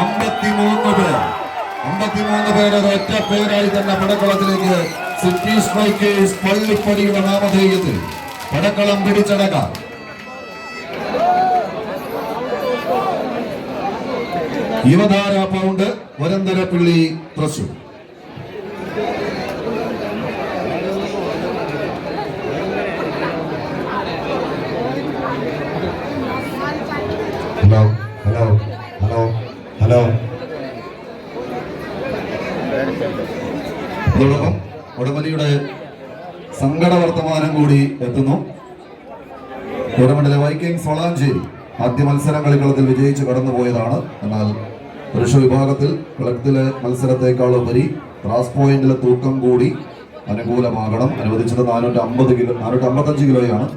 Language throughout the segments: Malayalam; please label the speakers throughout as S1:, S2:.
S1: അമ്പത്തിമൂന്ന് പേർ. അമ്പത്തിമൂന്ന് ഒറ്റ പേരായി തന്നെ പടക്കളത്തിലേക്ക് സിറ്റി സ്ട്രൈക്കേഴ്സ് പള്ളിപ്പടിയുടെ നാമധേയത്തിൽ പടക്കളം പിടിച്ചടക്കാം. യുവധാര പൗണ്ട് വരന്തരപ്പിള്ളി തൃശൂർ അതോടൊപ്പം ഉടമലിയുടെ സങ്കട വർത്തമാനം കൂടി എത്തുന്നു. ടൂർണമെന്റിലെ വൈക്കിംഗ് സോളാഞ്ചേരി ആദ്യ മത്സരം കളിക്കളത്തിൽ വിജയിച്ച് കടന്നുപോയതാണ്. എന്നാൽ പുരുഷ വിഭാഗത്തിൽ കളത്തിലെ മത്സരത്തെക്കാൾ ഉപരി ക്രാസ് പോയിന്റിലെ തൂക്കം കൂടി അനുകൂലമാകണം. അനുവദിച്ചത് നാനൂറ്റി അമ്പത് കിലോ നാനൂറ്റി അമ്പത്തഞ്ച് കിലോയാണ്.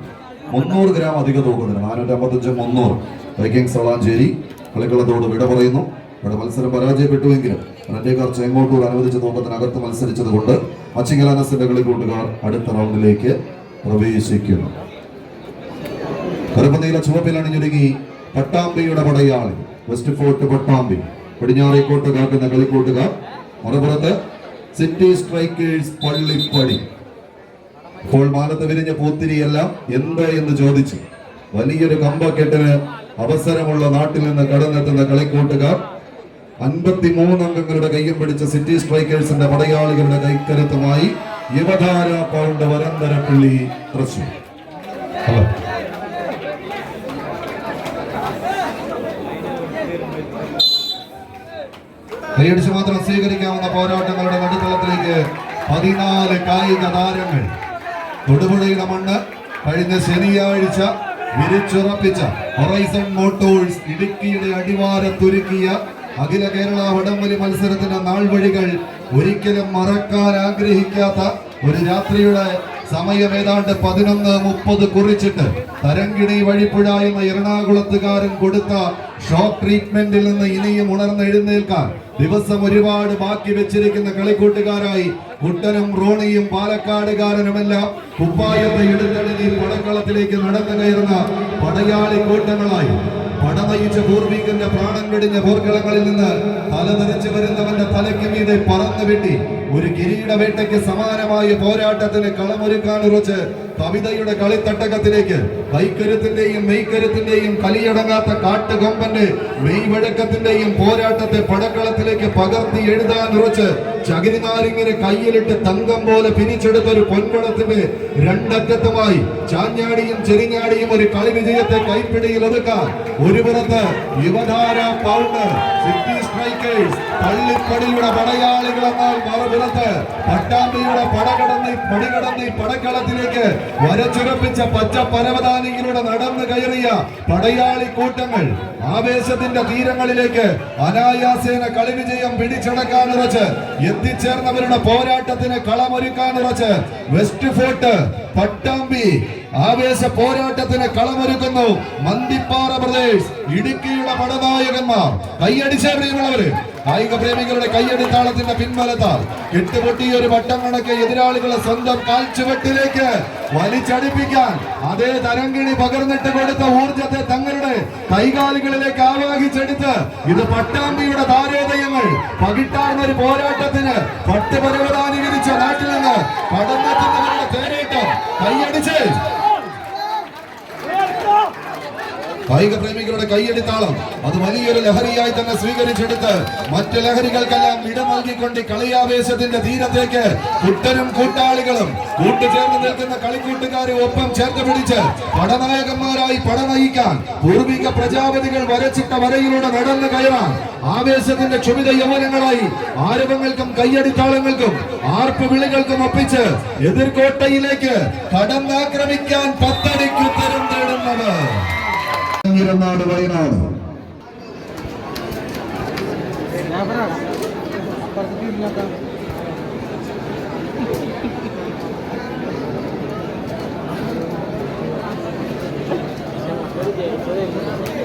S1: മുന്നൂറ് ഗ്രാം അധിക തൂക്കത്തിന് നാനൂറ്റി അമ്പത്തഞ്ച് മുന്നൂറ്. വൈക്കിംഗ് സോളാഞ്ചേരി കളിക്കളത്തോട് വിട പറയുന്നു. ഇവിടെ മത്സരം പരാജയപ്പെട്ടുവെങ്കിലും റെഡ്ഡിക്കാർ ചെങ്ങോട്ടൂർ അനുവദിച്ച തോട്ടത്തിനകത്ത് മത്സരിച്ചത് കൊണ്ട് അച്ചിങ്ങലാനസിന്റെ കളി കളിക്കൂട്ടുകാർ അടുത്ത റൗണ്ടിലേക്ക് പ്രവേശിക്കുന്നു. കറുപ്പനീല ചുവപ്പിൽ അണിഞ്ഞൊരുങ്ങി പട്ടാമ്പിയുടെ പടയാളി വെസ്റ്റ് ഫോർട്ട് പട്ടാമ്പി പടിഞ്ഞാറേക്കോട്ട് കാക്കുന്ന കളിക്കൂട്ടുകാർ മറുപുറത്ത് സിറ്റി സ്ട്രൈക്കേഴ്സ് പള്ളിപ്പടി. ഇപ്പോൾ മാനത്ത് വിരിഞ്ഞ പൂത്തിരിയെല്ലാം എന്ത് എന്ന് ചോദിച്ചു വലിയൊരു കമ്പക്കെട്ടിന് അവസരമുള്ള നാട്ടിൽ നിന്ന് കടന്നെത്തുന്ന കളിക്കൂട്ടുകാർ അൻപത്തിമൂന്ന് അംഗങ്ങളുടെ കയ്യും പിടിച്ച സിറ്റി സ്ട്രൈക്കേഴ്സിന്റെ പടയാളികളുടെ കൈക്കരുത്തുമായി യുവധാര പൗണ്ട് വരന്തരപ്പള്ളി തൃശൂർ കൈയടിച്ച് മാത്രം സ്വീകരിക്കാവുന്ന പോരാട്ടങ്ങളുടെ നടുത്തളത്തിലേക്ക് പതിനാല് കായിക താരങ്ങൾ. തൊടുപുഴയുടെ മണ്ണ് കഴിഞ്ഞ ശനിയാഴ്ച വിരിച്ചുറപ്പിച്ച ഹൊറൈസൺ മോട്ടോഴ്സ് ഇടുക്കിയുടെ അടിവാരത്തൊരുക്കിയ അഖില കേരള വടംവലി മത്സരത്തിന്റെ നാൾ വഴികൾ ഒരിക്കലും മറക്കാൻ ആഗ്രഹിക്കാത്ത ഒരു രാത്രിയുടെ സമയം ഏതാണ്ട് പതിനൊന്ന് മുപ്പത് കുറിച്ചിട്ട് തരങ്കിണി വഴിപ്പുഴ എന്ന എറണാകുളത്തുകാരൻ കൊടുത്ത ഷോക്ക് ട്രീറ്റ്മെന്റിൽ നിന്ന് ഇനിയും ഉണർന്നെഴുന്നേൽക്കാൻ ദിവസം ഒരുപാട് ബാക്കി വെച്ചിരിക്കുന്ന കളിക്കൂട്ടുകാരായി കുട്ടനും റോണിയും പാലക്കാടുകാരനുമെല്ലാം കുപ്പായത്തെ എടുത്തെഴുതി പടക്കളത്തിലേക്ക് നടന്നു കയറുന്ന പടയാളി കൂട്ടങ്ങളായി. പടനയിച്ച പൂർവികന്റെ പ്രാണൻ വെടിഞ്ഞ പോർക്കളങ്ങളിൽ നിന്ന് തലതെറിച്ച് വരുന്നവന്റെ തലയ്ക്ക് മീതെ പറന്നു വെട്ടി. ഒരു കിരീട വേട്ടയ്ക്ക് സമാനമായ പോരാട്ടത്തിന് കളമൊരുക്കാൻ ഉറച്ച് കവിതയുടെ കളിത്തട്ടകത്തിലേക്ക് കൈക്കരുത്തിന്റെയും മെയ്ക്കരുത്തിന്റെയും കലിയടങ്ങാത്ത കാട്ടുകൊമ്പന്റെ മെയ്വഴക്കത്തിന്റെയും പോരാട്ടത്തെ പടക്കളത്തിലേക്ക് പകർത്തി എഴുതാൻ ഉറച്ച് ചകിരിനാരിങ്ങനെ കയ്യിലിട്ട് തങ്കം പോലെ പിരിച്ചെടുത്ത ഒരു പൊൻകുളത്തിന്റെ രണ്ടറ്റത്തുമായി ചാഞ്ഞാടിയും ചെരിഞ്ഞാടിയും ഒരു കളി വിജയത്തെ കൈപ്പിടിയിൽ ഒതുക്കാൻ ഒരു പുറത്ത് യുവധാര പൗണ്ട് സിറ്റി സ്ട്രൈക്കേഴ്സ് പള്ളിപ്പടിയുടെ പടയാളികൾ എന്നാൽ മറുപുറത്ത് പട്ടാമ്പിയുടെ പടകടന്ന് പടികടന്ന് പടക്കളത്തിലേക്ക് വരച്ചുറപ്പിച്ച പച്ച പരവതാനികളുടെ നടന്നു കയറിയ പടയാളി കൂട്ടങ്ങൾ. ആവേശത്തിന്റെ തീരങ്ങളിലേക്ക് അനായാസേന കളി വിജയം പിടിച്ചടക്കാൻ ഉറച്ച് എത്തിച്ചേർന്നവരുടെ പോരാട്ടത്തിന് കളമൊരുക്കാൻ ഉറച്ച് വെസ്റ്റ് ഫോർട്ട് പട്ടാമ്പി ആവേശ പോരാട്ടത്തിന് കളമൊരുക്കുന്നു. മന്തിപ്പാറ പ്രദേശ് ഇടുക്കിയുടെ പടനായകന്മാർ. കൈയടിച്ചേറിയുള്ളവര് കായിക പ്രേമികളുടെ കയ്യടിത്താളത്തിന്റെ പിൻബലത്താൽ കെട്ടുപൊട്ടിയ ഒരു വട്ടം കണക്ക് എതിരാളികളെ സ്വന്തം കാൽച്ചുവട്ടിലേക്ക് വലിച്ചടിപ്പിക്കാൻ അതേ തരംഗിണി പകർന്നിട്ട് കൊടുത്ത ഊർജത്തെ തങ്ങളുടെ കൈകാലുകളിലേക്ക് ആവാഹിച്ചെടുത്ത് ഇത് പട്ടാമ്പിയുടെ താരോദയങ്ങൾ പകിട്ടാർന്ന ഒരു പോരാട്ടത്തിന് പട്ടുപരവതാനുകരിച്ച നാട്ടിൽ നിന്ന് കടന്നെത്തുന്നവരുടെ തേനേറ്റം കൈയടിച്ച് കായിക പ്രേമികളുടെ കൈയടിത്താളം. അത് വലിയൊരു ലഹരിയായി തന്നെ സ്വീകരിച്ചെടുത്ത് മറ്റ് ലഹരികൾക്കെല്ലാം ഇടം നൽകിക്കൊണ്ട് കളിയാവേശത്തിന്റെ തീരത്തേക്ക് കുട്ടനും കൂട്ടാളികളും കൂട്ടുചേർന്ന് നിൽക്കുന്ന കളിക്കൂട്ടുകാരെ ഒപ്പം ചേർത്ത് പിടിച്ച് പടനായകന്മാരായി പട നയിക്കാൻ പൂർവിക പ്രജാപതികൾ വരച്ചിട്ട വരയിലൂടെ നടന്നു കയറാൻ ആവേശത്തിന്റെ ക്ഷുഭിത യൗവനങ്ങളായി ആരവങ്ങൾക്കും കയ്യടിത്താളങ്ങൾക്കും ആർപ്പ് വിളികൾക്കും ഒപ്പിച്ച് എതിർകോട്ടയിലേക്ക് കടന്നാക്രമിക്കാൻ പത്തടിക്കുത്തരം തേടുന്നത്. ഈരനാട് വയനാട്
S2: Thank you.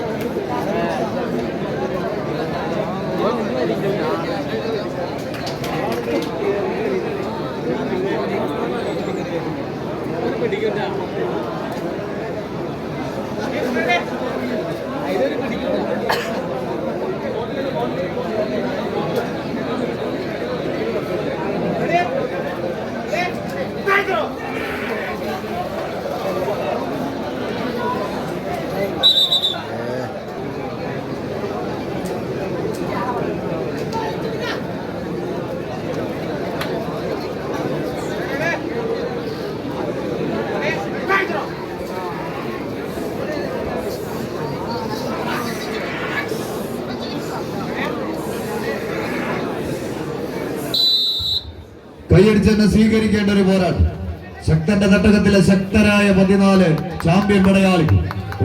S2: തന്നെ സ്വീകരിക്കേണ്ട ഒരു പോരാട്ടം. ശക്തന്റെ തട്ടകത്തിലെ ശക്തരായ പതിനാല് ചാമ്പ്യൻ പടയാളി.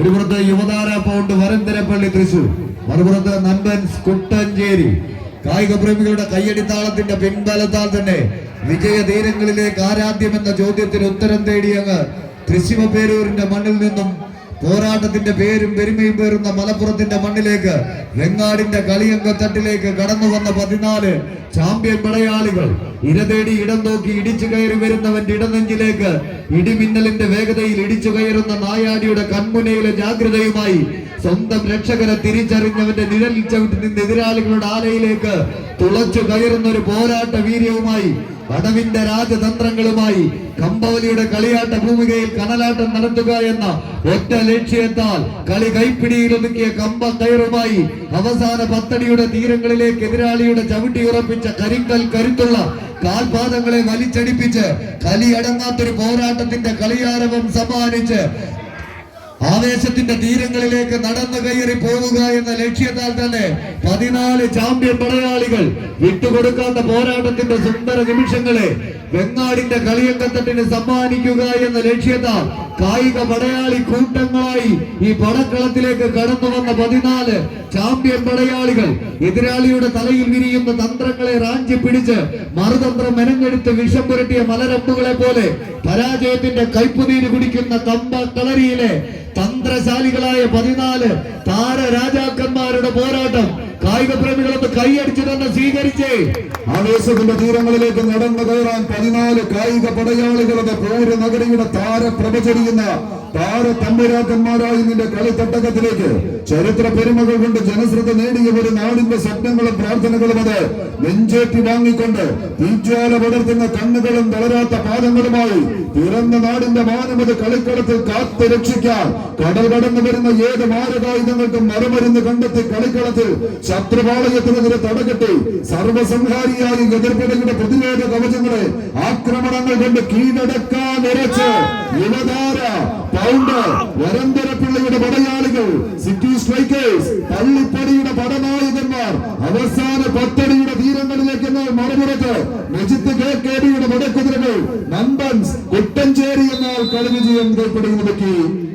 S2: ഒരു പുറത്ത് യുവതാര പൗണ്ട് വരന്തരപ്പള്ളി തൃശൂർ. മറുപുറത്ത് നമ്പൻ കുട്ടഞ്ചേരി. കായിക പ്രേമികളുടെ കയ്യടിത്താളത്തിന്റെ പിൻബലത്താൽ തന്നെ വിജയതീരങ്ങളിലേക്ക് ആരാധ്യം എന്ന ചോദ്യത്തിന് ഉത്തരം തേടിയങ്ങ് തൃശ്ശിവ പേരൂരിന്റെ മണ്ണിൽ നിന്നും പോരാട്ടത്തിന്റെ പേരും പെരുമയും പേരുന്ന മലപ്പുറത്തിന്റെ മണ്ണിലേക്ക് വെങ്ങാടിന്റെ കളിയങ്കത്തട്ടിലേക്ക് കടന്നു വന്ന പതിനാല് ചാമ്പ്യൻ പടയാളികൾ. ഇരതേടി ഇടം നോക്കി ഇടിച്ചു കയറി വരുന്നവന്റെ ഇടനെഞ്ചിലേക്ക് ഇടിമിന്നലിന്റെ വേഗതയിൽ ഇടിച്ചു കയറുന്ന നായാടിയുടെ കൺമുനയിലെ ജാഗ്രതയുമായി സ്വന്തം രക്ഷകരെ തിരിച്ചറിഞ്ഞവന്റെ നിഴലിൽ ചവിട്ടി നിന്ന് എതിരാളികളുടെ ആലയിലേക്ക് തുളച്ചു കയറുന്ന ഒരു പോരാട്ട വീര്യവുമായി വടവിന്റെ രാജതന്ത്രങ്ങളുമായി കമ്പവലിയുടെ കളിയാട്ട ഭൂമികയിൽ കനലാട്ടം നടത്തുക എന്ന ഒറ്റ ലക്ഷ്യത്താൽ കളി കൈപ്പിടിയിൽ ഒതുക്കിയ കമ്പ കയറുമായി അവസാന പത്തടിയുടെ തീരങ്ങളിലേക്ക് എതിരാളിയുടെ ചവിട്ടി ഉറപ്പിച്ച കരിങ്കൽ കരുത്തുള്ള കാൽപാദങ്ങളെ വലിച്ചടിപ്പിച്ച് കലിയടങ്ങാത്തൊരു പോരാട്ടത്തിന്റെ കളിയാരവം സമ്മാനിച്ച് ആവേശത്തിന്റെ തീരങ്ങളിലേക്ക് നടന്നു കയറി പോവുക എന്ന ലക്ഷ്യത്താൽ തന്നെ പതിനാല് ചാമ്പ്യൻ പടയാളികൾ വിട്ടുകൊടുക്കാത്ത പോരാട്ടത്തിന്റെ സുന്ദര നിമിഷങ്ങളെ വെങ്ങാടിന്റെ കളിയങ്കത്തട്ടിന് സമ്മാനിക്കുക എന്ന ലക്ഷ്യത്താൽ കായിക പടയാളി കൂട്ടങ്ങളായി ഈ പടക്കളത്തിലേക്ക് കടന്നു വന്ന പതിനാല് ചാമ്പ്യൻ പടയാളികൾ എതിരാളിയുടെ തലയിൽ വിരിയുന്ന തന്ത്രങ്ങളെ റാഞ്ചി പിടിച്ച് മറുതന്ത്രം മെനഞ്ഞെടുത്ത് വിഷം പുരട്ടിയ മലരമ്പുകളെ പോലെ പരാജയത്തിന്റെ കൈപ്പുനീര് കുടിക്കുന്ന കമ്പ കളരിയിലെ തന്ത്രശാലികളായ പതിനാല് താര രാജാക്കന്മാരുടെ പോരാട്ടം കായിക പ്രേമികളൊന്ന് കൈയടിച്ചു തന്നെ സ്വീകരിച്ച്
S3: ആവേശത്തിന്റെ തീരങ്ങളിലേക്ക് നടന്നു കയറാൻ പതിനാല് കായിക പടയാളികളുടെ പോര് നഗരിയുടെ താര പ്രഭചരിയുന്ന താര തമ്പുരാക്കന്മാരായി നിന്റെ കളിത്തട്ടകത്തിലേക്ക്. ചരിത്ര പെരുമകൾ കൊണ്ട് ജനശ്രദ്ധ നേടിയ ഒരു നാടിന്റെ സ്വപ്നങ്ങളും പ്രാർത്ഥനകളും അത് നെഞ്ചേറ്റി വാങ്ങിക്കൊണ്ട് തീജ്വാല പടർത്തുന്ന കണ്ണുകളും തളരാത്ത പാദങ്ങളുമായി തുറന്ന നാടിന്റെ മാനമത് കളിക്കളത്തിൽ കാത്തു രക്ഷിക്കാൻ കടൽ കടന്നു വരുന്ന ഏത് മാരകായുധങ്ങൾക്കും മറുമരുന്ന് കണ്ടെത്തി കളിക്കളത്തിൽ ശത്രുപാളയത്തിനെതിരെ തടകെട്ടി സർവസംഹാരിയായി എതിർപ്പടയുടെ പ്രതിരോധ കവചങ്ങളെ ആക്രമണങ്ങൾ കൊണ്ട് കീഴടക്കാൻ നിറച്ച് യുവതാര പൗണ്ട് വരന്തരപ്പിള്ളയുടെ പടയാളികൾ സിറ്റി സ്ട്രൈക്കേഴ്സ് പള്ളിപ്പടിയുടെ പടനായകന്മാർ അവസാന പത്തടിയുടെ തീരങ്ങളിലേക്ക് മറുപുറത്ത് നജിത്ത് കെ. കെ. ബിയുടെ പടക്കുതിരകൾ നമ്പൻസ് കുട്ടഞ്ചേരി എന്നാൽ കളി വിജയം മുടക്കി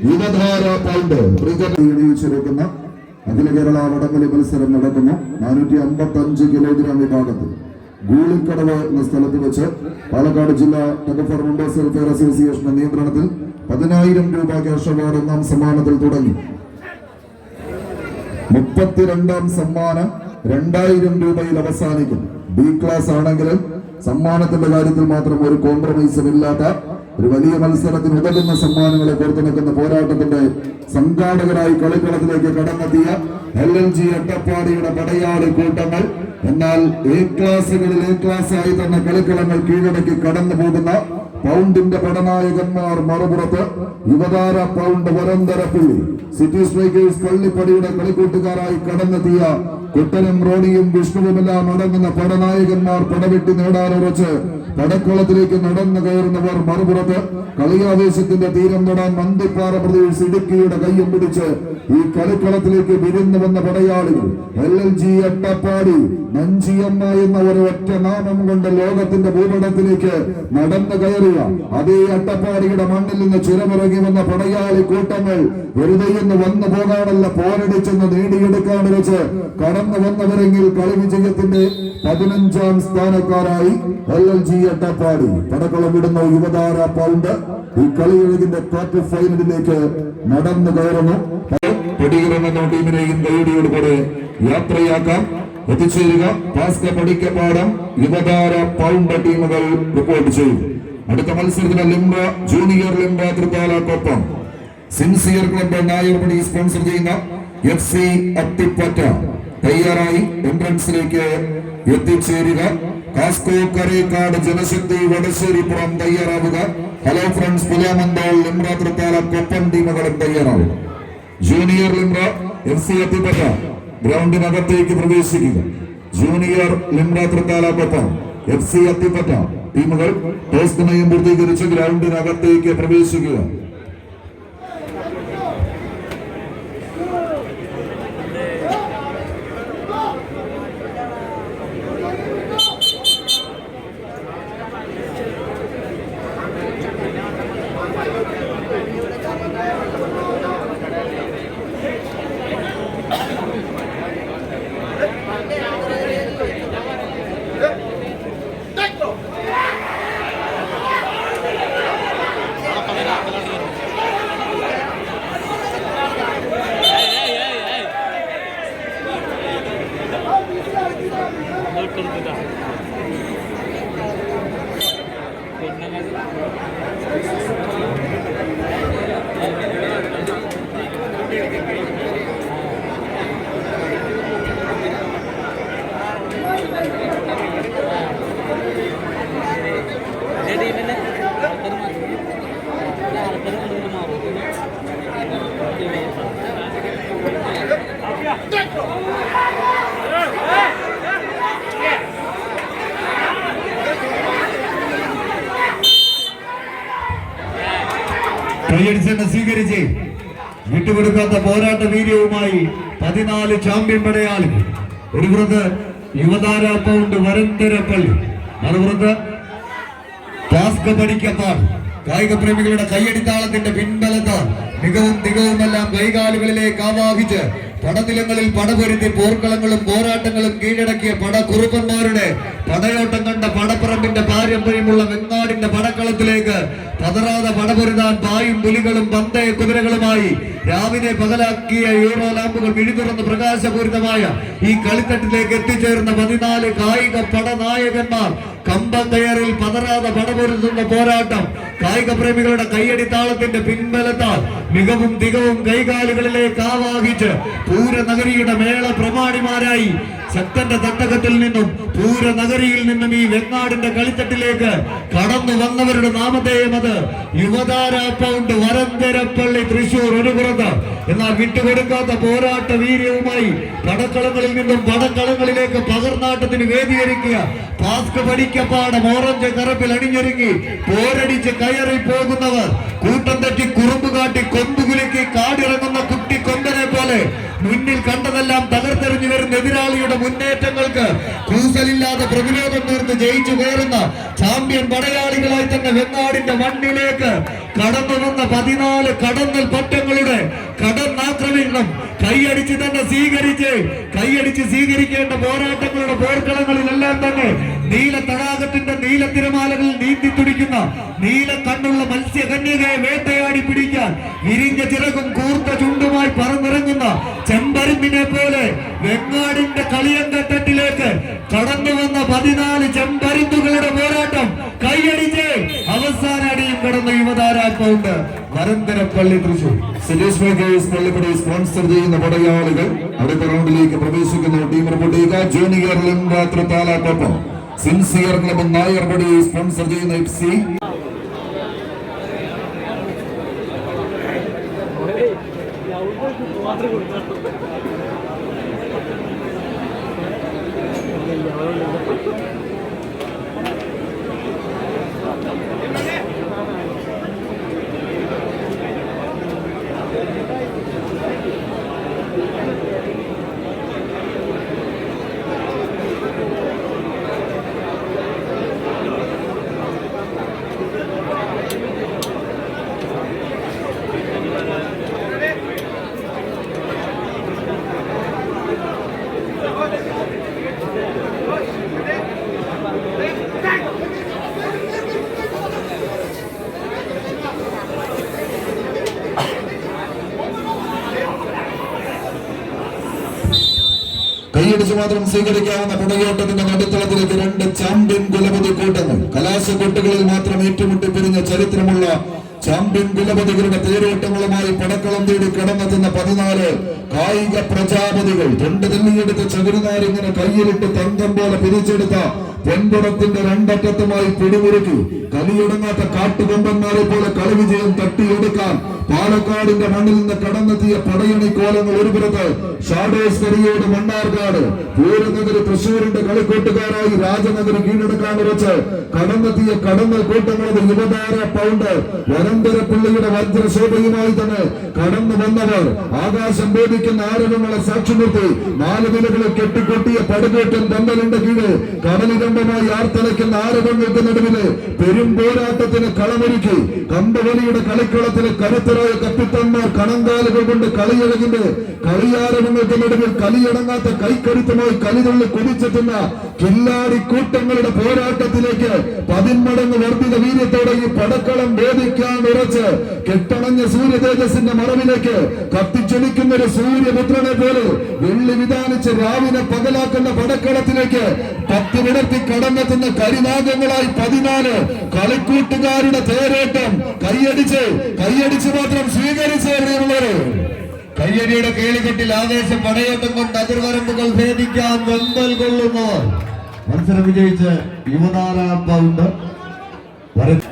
S3: യുവധാര പൗണ്ട്. വെച്ചിരിക്കുന്ന അഖില കേരള വടംവലി മത്സരം നടക്കുന്ന നാനൂറ്റി അമ്പത്തി അഞ്ച് കിലോഗ്രാം വിഭാഗത്തിൽ ഗൂളിക്കടവ് എന്ന സ്ഥലത്ത് വെച്ച് പാലക്കാട് ജില്ലാ ടഗഫർ മെമ്പേഴ്സ് വെൽഫെയർ അസോസിയേഷന്റെ നിയന്ത്രണത്തിൽ പതിനായിരം രൂപ ക്യാഷ് അവാർഡ് ഒന്നാം സമ്മാനത്തിൽ തുടങ്ങി. മുപ്പത്തിരണ്ടാം സമ്മാനം രണ്ടായിരം രൂപയിൽ അവസാനിക്കും. ബി ക്ലാസ് ആണെങ്കിലും സമ്മാനത്തിന്റെ കാര്യത്തിൽ മാത്രം ഒരു കോംപ്രമൈസും ഇല്ലാത്ത ഒരു വലിയ മത്സരത്തിന് ഉതകുന്ന സമ്മാനങ്ങളെ പുറത്തുനിൽക്കുന്ന പോരാട്ടത്തിന്റെ സംഘാടകരായി കളിക്കളത്തിലേക്ക് കടന്നെത്തിയ എൽ എൽ ജി അട്ടപ്പാടിയുടെ പടയാളി കൂട്ടങ്ങൾ. എന്നാൽ എ ക്ലാസ്സുകളിൽ എ ക്ലാസ് ആയി തന്നെ കളിക്കളങ്ങൾ കീഴടക്കി കടന്നു പോകുന്ന പൗണ്ടിന്റെ പടനായകന്മാർ മറുപുറത്ത് Yuvathara pound Varantharappully city strikers പള്ളിപ്പടിയുടെ കളിക്കൂട്ടുകാരായി കടന്നെത്തിയ കുട്ടനും റോണിയും വിഷ്ണുവുമെല്ലാം അടങ്ങുന്ന പടനായകന്മാർ പടവെട്ടി നേടാനുറച്ച് പടക്കുളത്തിലേക്ക് നടന്നു കയറുന്നവർ മറുപുറത്ത് കളിയാവേശത്തിന്റെ തീരം തൊടാൻ മന്ദിപ്പാറ പ്രദേശ് ഇടുക്കിയുടെ കയ്യും പിടിച്ച് ഈ കളിക്കളത്തിലേക്ക് വിരുന്നു വന്ന പടയാളികൾ. L L G Attappadi Nanjiyamma എന്ന ഒരു ഒറ്റ നാമം കൊണ്ട് ലോകത്തിന്റെ ഭൂപടത്തിലേക്ക് നടന്നു കയറിയ അതേ അട്ടപ്പാടിയുടെ മണ്ണിൽ നിന്ന് ചുരമിറങ്ങി വന്ന പടയാളി കൂട്ടങ്ങൾ വെറുതെ എന്ന് വന്നു പോകാനല്ല പോരടിച്ചെന്ന് നേടിയെടുക്കാൻ വെച്ച് കടന്നു വന്നവരെങ്കിൽ കളി വിജയത്തിന്റെ പതിനഞ്ചാം സ്ഥാനക്കാരായി എൽ എൽ ജി അട്ടപ്പാടി. പടക്കളം വിടുന്ന യുവതാര പൗണ്ട് ഈ കളിയൊഴുകിന്റെ ക്വാർട്ടർ ഫൈനലിലേക്ക് നടന്നു കയറുന്നു. ടീമിനെയും യാത്രയാക്കാം. എത്തിച്ചേരുക. പാസ്ക പഠിക്കപ്പാടം യുവതാര പൗണ്ട് ടീമുകൾ റിപ്പോർട്ട് ചെയ്യും. അടുത്ത മത്സരത്തിന് Limba junior Limba തൃത്താലക്കൊപ്പം sincere club Nayarpadi sponsor ചെയ്യുന്ന എഫ് സി അത്തിപ്പറ്റ തയ്യാറായി എൻട്രൻസിലേക്ക് എത്തിച്ചേരുക. കാസ്കോ കരേക്കാട് ജനശക്തി വടശ്ശേരിപ്പുറം തയ്യാറാവുക. ഹലോ ഫ്രണ്ട്സ് പുലാമന്തോൾ ലിംബ്ര തൃത്താല കൊപ്പം ടീമുകളും തയ്യാറാവുക junior Limbra F C Athippatta ഗ്രൗണ്ടിനകത്തേക്ക് പ്രവേശിക്കുക. Junior Limbra Thrithala Koppam F C Athippatta ടീമുകൾ ടോസ് നയം പൂർത്തീകരിച്ച് ഗ്രൗണ്ടിനകത്തേക്ക് പ്രവേശിക്കുക.
S4: Yeah.
S2: കൈയടിച്ചെന്ന് സ്വീകരിച്ച് വിട്ടുകൊടുക്കാത്ത പോരാട്ട വീര്യവുമായി പതിനാല് ചാമ്പ്യൻ പടയാളി. ഒരു പുറത്ത് യുവതാര പൗണ്ട് വരന്തരപ്പള്ളി മറുപുറത്ത് ടാസ്ക് പഠിക്കപ്പാട് കായിക പ്രേമികളുടെ കൈയടിത്താളത്തിന്റെ പിൻബലത്താൽ മികവും തികവുമെല്ലാം കൈകാലുകളിലേക്ക് ആവാഹിച്ച് പടനിലങ്ങളിൽ പടപൊരുത്തി പോർക്കളങ്ങളും പോരാട്ടങ്ങളും കീഴടക്കിയ പടക്കുറുപ്പന്മാരുടെ പടയോട്ടം കണ്ട പടപ്പറമ്പിന്റെ പാരമ്പര്യമുള്ള വെങ്ങാടിന്റെ പടക്കളത്തിലേക്ക് പതറാതെ പടപൊരുതാൻ പായും പുലികളും പന്തയ കുതിരകളുമായി രാവിലെ പകലാക്കിയ യൂറോ ലാമ്പുകൾ വിഴിതുറന്ന് പ്രകാശപൂരിതമായ ഈ കളിത്തട്ടിലേക്ക് എത്തിച്ചേർന്ന പതിനാല് കായിക പടനായകന്മാർ കമ്പം കയറിൽ പതറാതെ പടപൊരുതുന്ന പോരാട്ടം. കായിക പ്രേമികളുടെ കൈയടിത്താളത്തിന്റെ പിൻബലത്താൽ മികവും തികവും കൈകാലുകളിലേക്ക് ആവാഹിച്ച് പൂരനഗരിയുടെ മേള പ്രമാണിമാരായി. ശക്തന്റെ തട്ടകത്തിൽ നിന്നും പൂരനഗരിയിൽ നിന്നും ഈ വെങ്ങാടിന്റെ കളിത്തട്ടിലേക്ക് കടന്നു വന്നവരുടെ നാമധേയം അത് യുവതാര പൗണ്ട് വരന്തരപ്പള്ളി തൃശൂർ ഒരു പുറത്ത്. എന്നാൽ വിട്ടുകൊടുക്കാത്ത പോരാട്ട വീര്യവുമായി പടക്കളങ്ങളിൽ നിന്നും പടക്കളങ്ങളിലേക്ക് പകർനാട്ടത്തിന് വേദിയൊരുക്കിയ പാസ്ക് പഠിക്കപ്പാടം ഓറഞ്ച് കറപ്പിൽ അണിഞ്ഞൊരുങ്ങി പോരടിച്ച് കയറി പോകുന്നവർ. കൂട്ടം തെറ്റി കുറുമ്പ് കാട്ടി കൊമ്പുകുലുക്കി കാടിറങ്ങുന്ന കുട്ടി കൊമ്പനെ പോലെ മുന്നിൽ കണ്ടതെല്ലാം തകർത്തെറിഞ്ഞു വരുന്ന എതിരാളിയുടെ മുന്നേറ്റങ്ങൾക്ക് കൂസലില്ലാതെ പ്രതിരോധം തീർത്ത് ജയിച്ചു കയറുന്ന ചാമ്പ്യൻ പടയാളികളായി തന്നെ വെങ്ങാടിന്റെ മണ്ണിലേക്ക് കടന്നു വന്ന പതിനാല് കടന്നൽ പറ്റങ്ങളുടെ കടന്നാക്രമണം കൈയടിച്ച് തന്നെ സ്വീകരിച്ച് കൈയടിച്ച് സ്വീകരിക്കേണ്ട പോരാട്ടങ്ങളുടെ പോർക്കളങ്ങളിലെല്ലാം തന്നെ നീല തടാകത്തിന്റെ നീല തിരമാലകളിൽ നീന്തി തുടിക്കുന്ന നീല കണ്ണുള്ള മത്സ്യകന്യകയെ വേട്ടയാടി പിടിക്കാൻ വിരിഞ്ഞ ചിറകും കൂർത്ത ചുണ്ടുമായി പറന്നിറങ്ങുന്ന ചെമ്പരുമ്പിനെ പോലെ വെങ്ങാടിന്റെ കളിയങ്കത്തട്ടിലേക്ക് കടന്നു വന്ന പതിനാല് ചെമ്പരുന്തുകളുടെ പോരാട്ടം കൈയടിച്ച് അവസാന അടിയും കടന്ന യുവതാരാപ്പുണ്ട് പള്ളി തൃശൂർ
S3: സജേഷ് മേക്കേഴ്സ് പള്ളിപ്പടി സ്പോൺസർ ചെയ്യുന്ന പടയാളികൾ അടുത്ത റൗണ്ടിലേക്ക് പ്രവേശിക്കുന്നു. ടീം റിപ്പോർട്ട് ചെയ്യുക. ജൂനിയർ ലിംഗാത്ര താലാക്കൊപ്പം സിൻസിയർ ക്ലബ് നായർപടി സ്പോൺസർ ചെയ്യുന്ന എഫ് സി കൈയടിച്ച് മാത്രം സ്വീകരിക്കാവുന്ന പടയോട്ടത്തിന്റെ നടുത്തളത്തിലേക്ക് രണ്ട് ചാമ്പ്യൻ കുലപതി കൂട്ടങ്ങൾ. കലാശക്കൊട്ടുകളിൽ മാത്രം ഏറ്റുമുട്ടി പിരിഞ്ഞ ചരിത്രമുള്ള ചാമ്പ്യൻ കുലപതികളുടെ തേരോട്ടങ്ങളുമായി പടക്കളം തേടി കടന്നെത്തുന്ന പതിനാല് കായിക പ്രജാപതികൾ. രണ്ട് തെല്ലിയെടുത്ത് ചകിരിനാരിങ്ങനെ കയ്യിലിട്ട് തങ്കം പോലെ പിരിച്ചെടുത്ത പെൺകുടത്തിന്റെ രണ്ടറ്റത്തുമായി പിടിമുറുക്കി. കലിയിടങ്ങാത്ത കാട്ടുകൊമ്പന്മാരെ പോലെ കളി വിജയം തട്ടിയെടുക്കാൻ പാലക്കാടിന്റെ മണ്ണിൽ നിന്ന് കടന്നെത്തിയ പടയണി കോലങ്ങൾ ഒരു പുറത്ത്. ഷാഡോസ് കരിയോട് മണ്ണാർക്കാട് പൂരനഗരി തൃശൂരിന്റെ കളിക്കൂട്ടുകാരായി രാജനഗരി കീഴടക്കാൻ ഉറച്ച്. കടന്നെത്തിയ കടന്നൽ കൂട്ടങ്ങളത് യുവതാര പൗണ്ട്. വരന്തരപ്പിള്ളിയുടെ വജ്രശോഭയുമായി തന്നെ കടന്നു വന്നവർ. ആകാശം ബോധിക്കുന്ന ആരവങ്ങളെ സാക്ഷി നിർത്തി നാല് നിലകളിൽ കെട്ടിക്കൊട്ടിയ പടുകൂറ്റൻ പന്തലിന്റെ കീഴ്. കടലികമ്പമായി ആർത്തലയ്ക്കുന്ന ആരവങ്ങൾക്ക് നടുവിൽ പെരും പോരാട്ടത്തിന് കളമൊരുക്കി. കമ്പവലിയുടെ കളിക്കളത്തിന് കളിക്കളത്തിലെ കരുത്തരായ കപ്പിത്തന്മാർ കണങ്കാലുകൾ കൊണ്ട് കളിയിറങ്ങിന്റെ കളിയാരവങ്ങൾക്ക് നടുവിൽ കലിയടങ്ങാത്ത കൈക്കരുത്തുമായി കലിതുള്ളി കുതിച്ചെത്തുന്ന കില്ലാടി കൂട്ടങ്ങളുടെ പോരാട്ടത്തിലേക്ക് പതിന്മടങ്ങ് വർദ്ധിത വീര്യത്തോടെ ഈ പടക്കളം വേദിക്കാൻ ഉറച്ച് കെട്ടണഞ്ഞ സൂര്യ തേജസിന്റെ മറവിലേക്ക് കത്തിച്ചൊലിക്കുന്ന ഒരു സൂര്യപുത്രനെ പോലെ വെള്ളി വിധാനിച്ച് രാവിനെ പകലാക്കുന്ന പടക്കളത്തിലേക്ക് പത്ത് വിടർത്തി കടന്നെത്തുന്ന കരിനാഗങ്ങളായി പതിനാല് കളിക്കൂട്ടുകാരുടെ തേരോട്ടം കൈയടിച്ച് കൈയടിച്ച് മാത്രം സ്വീകരിച്ച്
S2: കയ്യടിയുടെ കേളികെട്ടിൽ ആവേശം പടയോട്ടം കൊണ്ട് അതിർവരമ്പുകൾ ഭേദിക്കാൻ വെമ്പൽ കൊള്ളുന്നവർ മത്സരം വിജയിച്ച് യുവതാരാം പൗണ്ട് വര-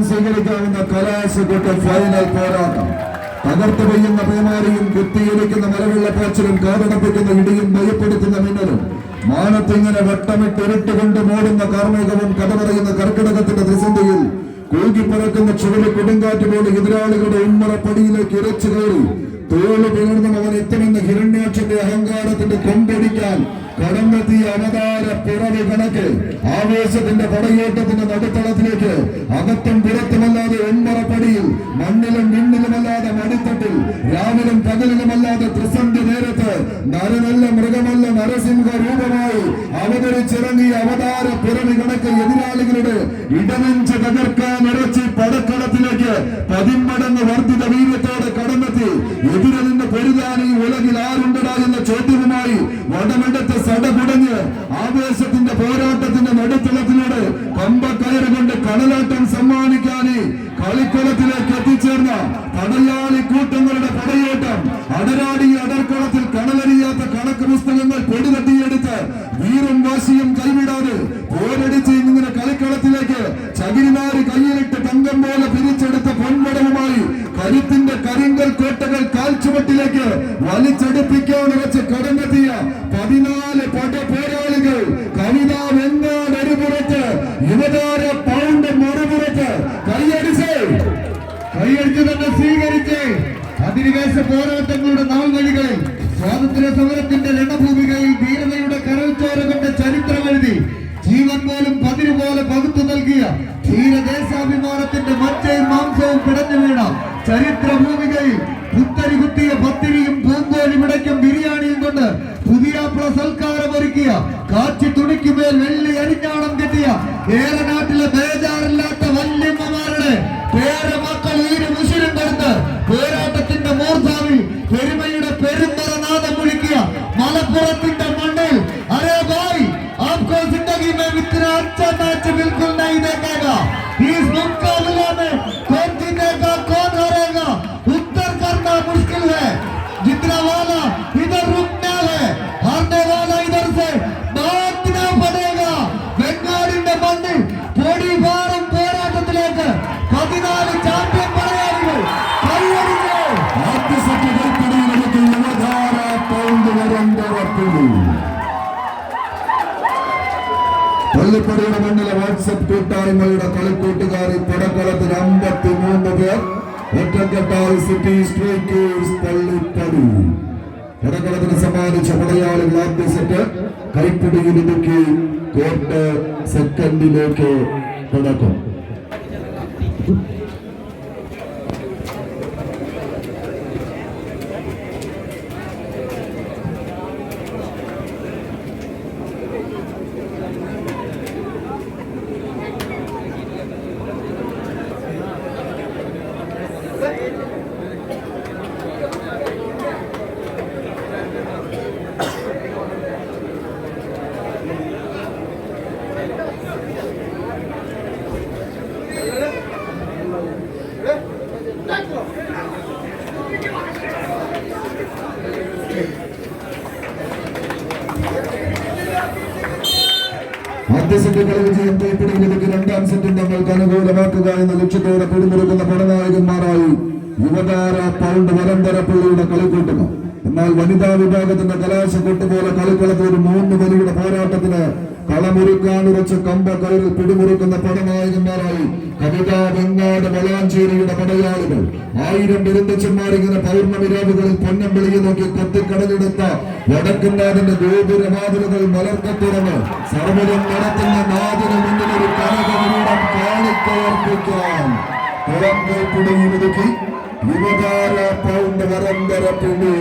S3: മാത്രം സ്വീകരിക്കാവുന്ന കലാശക്കൊട്ട ഫൈനൽ പോരാട്ടം. തകർത്ത് പെയ്യുന്ന പേമാരിയും കുത്തിയിരിക്കുന്ന മലവെള്ള പാച്ചിലും കാതടപ്പിക്കുന്ന ഇടിയും ഭയപ്പെടുത്തുന്ന മിന്നലും മാനത്തിങ്ങനെ വട്ടമിട്ട് ഇരുട്ടുകൊണ്ട് മൂടുന്ന കാർമേകവും കഥ പറയുന്ന കർക്കിടകത്തിന്റെ പ്രതിസന്ധിയിൽ കൂകിപ്പറക്കുന്ന ചുവട് കൊടുങ്കാറ്റ് പോലെ എതിരാളികളുടെ ഉമ്മറപ്പടിയിലേക്ക് ഇരച്ചു കയറി തോൾ പിളർന്നും അവൻ എത്തുമെന്ന് ഹിരണ്യാക്ഷന്റെ അഹങ്കാരത്തിന്റെ കൊണ്ടടിക്കാൻ കടന്നെത്തിയ അവതാര പിറവി കണക്ക് ആവേശത്തിന്റെ പടയോട്ടത്തിന്റെ നടുത്തളത്തിലേക്ക് അകത്തും പുറത്തുമല്ലാതെ ഒമ്പറപ്പടിയിൽ മണ്ണിലും മിണ്ണിലുമല്ലാതെ മടിത്തട്ടിൽ രാവിലും പകലിലുമല്ലാതെ ത്രിസന്ധി നേരത്ത് നരനല്ല മൃഗമല്ല നരസിംഹ രൂപമായി അവതരിച്ചിറങ്ങിയ അവതാര പിറവി കണക്ക് എതിരാളികളുടെ ഇടനെഞ്ച് തകർക്കാൻ ഇറച്ചി പടക്കളത്തിലേക്ക് പതിമടങ്ങ് വർദ്ധിത വീര്യത്തോടെ കടന്നെത്തി. എതിരെ നിന്ന് പൊരുതാൻ ഈ ഉലകിൽ ആരുണ്ടടാ എന്ന ചോദ്യവുമായി വടമെടുത്ത് സടകുടഞ്ഞ് ആവേശത്തിന്റെ പോരാട്ടത്തിന്റെ നടുത്തളത്തിലൂടെ കമ്പക്കയറ് കൊണ്ട് കടലാട്ടം സമ്മാനിക്കാൻ കളിക്കുളത്തിലേക്ക് എത്തിച്ചേർന്ന കടലാളി കൂട്ടങ്ങളുടെ പടയോട്ടം അടരാടിയ അടർക്കളത്തിൽ കടലറിയാത്ത കണക്ക് പുസ്തകങ്ങൾ പൊടിതട്ടിയെടുത്ത് വീറും വാശിയും കൈവിടാതെ പോരടിച്ച് ഇങ്ങനെ കളിക്കളത്തിലേക്ക് ചകിരിനാരി കയ്യിലിട്ട് തങ്കം പോലെ പിരിച്ചെടുത്ത പൊൻപടവുമായി കരുത്തിന്റെ കരിങ്കൽ കോട്ടകൾ കാൽച്ചുവട്ടിലേക്ക് വലിച്ചെടുപ്പിക്കാൻ വെച്ച് കടന്നെത്തിയ പതിനാല് പട പോരാളികൾ കവിത വെങ്ങാട് ഒരുപുറത്ത് യുവതാര പൗണ്ട് മറുപുറത്ത് കൈയടിച്ച്.
S2: കൈയടിച്ച് തന്നെ സ്വീകരിച്ച് അധിനിവേശ പോരാട്ടങ്ങളുടെ നാൾവഴികളിൽ സ്വാതന്ത്ര്യ സമരത്തിന്റെ രണഭൂമികളിൽ ധീരതയുടെ കരൾച്ചോര കൊണ്ട് ചരിത്രം എഴുതി ജീവൻ പോലും പതിരുപോലെ പകുത്തു നൽകിയ ധീരദേശാഭിമാനത്തിന്റെ മറ്റേ മാംസവും പിടഞ്ഞു വീണ ചരിത്ര
S3: പള്ളിപ്പടിയുടെ മണ്ണിലെ വാട്സപ്പ് കൂട്ടായ്മയുടെ കളിക്കൂട്ടുകാരി പടക്കളത്തിൽ അമ്പത്തി മൂന്ന് പേർ. ഒറ്റക്കെട്ടായി സിറ്റി സ്ട്രൈക്കേഴ്സ് പള്ളിപ്പടി പടക്കളത്തിന് സമ്മാനിച്ച പടയാളികൾ ആദ്യ സെറ്റ് കൈപ്പിടിയിൽ ഇടുക്കി കോട്ട് സെക്കൻഡിലേക്ക് കടക്കും ആദ്യ സെറ്റ് കളി വിജയം കൈപ്പിടിയിലേക്ക് രണ്ടാം സെറ്റും തങ്ങൾക്ക് അനുകൂലമാക്കുക എന്ന ലക്ഷ്യത്തോടെ പിടിമുറുക്കുന്ന പടനായകന്മാരായി യുവതാര പൗണ്ട് വരന്തരപ്പള്ളിയുടെ കളിക്കൂട്ടുന്നു. എന്നാൽ വനിതാ വിഭാഗത്തിന്റെ കലാശക്കൊട്ട് പോലെ കളിക്കളത്തിൽ മൂന്ന് വലിയുടെ പോരാട്ടത്തിന് കളമൊരുക്കാൻ കമ്പ കയറിൽ പിടിമുറുക്കുന്ന പടനായകന്മാരായി കവിതാ വെങ്ങാട് വളാഞ്ചേരിയുടെ പടയാളികൾ. ആയിരം പെരുന്തച്ചന്മാരിങ്ങനെ പൗർണമി രാവുകളിൽ പൊന്നം വെളിയെ നോക്കി കൊത്തിക്കടലെടുത്ത വടക്കുന്നാടിന്റെ ഗോപുരവാതിലുകൾ മലർക്കത്തുറന്ന് സർവരം നടത്തുന്ന നാടിന് മുന്നിൽ ഒരു കനകവിടം കാണിക്കയർപ്പിക്കാൻ. പുറം കൈപ്പിടിയിൽ ഒതുക്കി യുവതാര പൗണ്ട് വരന്തര പിള്ളി